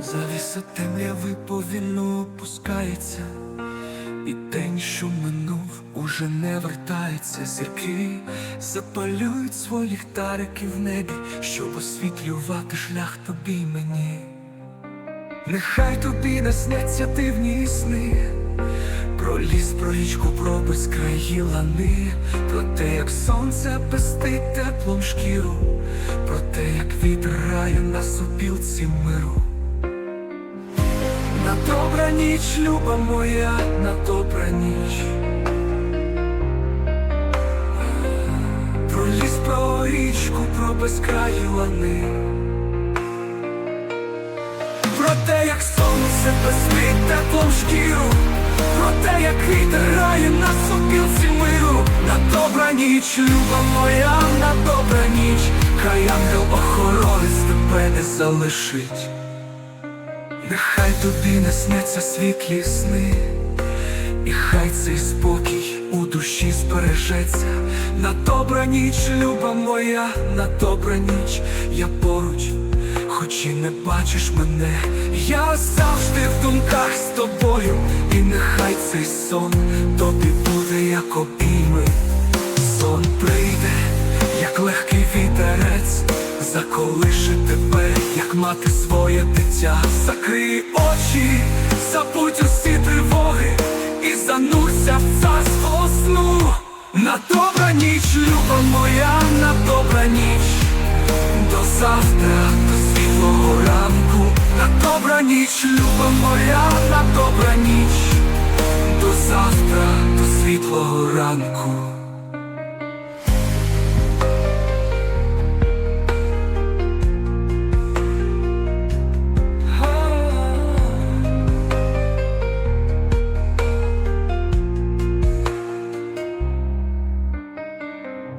Завіса темряви повільно опускається, і день, що минув, уже не вертається. Зірки запалюють свої ліхтарики в небі, щоб освітлювати шлях тобі мені. Нехай тобі насняться дивні сни, про про річку, про безкраї лани, про те, як сонце пестить теплом шкіру, про те, як вітер на сопілці миру. На добра ніч, люба моя, на добра ніч. Про ліс, про річку, про безкраї лани. Про те, як сонце пестить теплом шкіру, вітер на сопілці миру, на добра ніч, люба моя, на добра ніч, хай ангел охоронець тебе не залишить. Нехай тобі не сняться світлі сни, і хай цей спокій у душі збережеться. На добра ніч, люба моя, на добра ніч, я поруч, хоч і не бачиш мене, я завжди в думках з тобою, і нехай цей сон тобі буде, як обійми. Сон прийде, як легкий вітерець, заколише тебе, як мати своє дитя, закрий очі, забудь усі тривоги. І занурся в царство сну. На добра ніч, люба моя, на добра ніч, до завтра, до ранку, на добра ніч, люба моя, на добра ніч, до завтра, до світлого ранку.